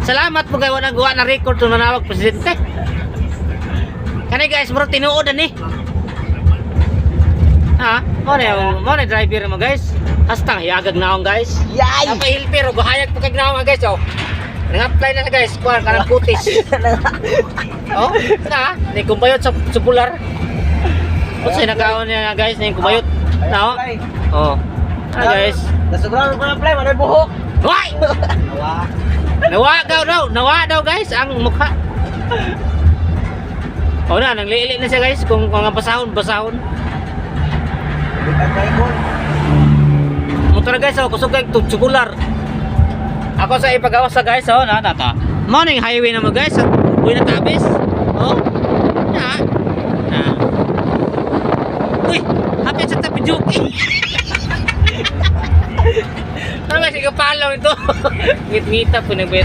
Salamat po kayo na gawa na record to nanawag presidente. Kani guys, bro tinuod ani. Ha? Mo na mo na driver mo guys. Hasta yagag naong guys. Yay! Apa hilpir og hayag pa kag naong guys oh. Nang-apply na na guys, kuha kanang putis. oh, na, ni kumbayot sa subular. Kasi nakaon niya na guys, ni kumbayot. Na oh. Oh. Ah guys. Nasubrahan ko ng play, manay buhok. Hoy! Nawa daw daw, nawa daw guys ang mukha. O na, nanglili na siya guys kung ang basahon, basahon. Motor guys, oh, kusog kay tubular. Ako sa ipagawas sa guys, oh, na tata. Morning highway naman guys, sa Buhay na Tabis. Oh. Na. Na. Uy, hapit sa tapijuki. Ano ba, sige palaw ito. Ngit-ngita po nagbayad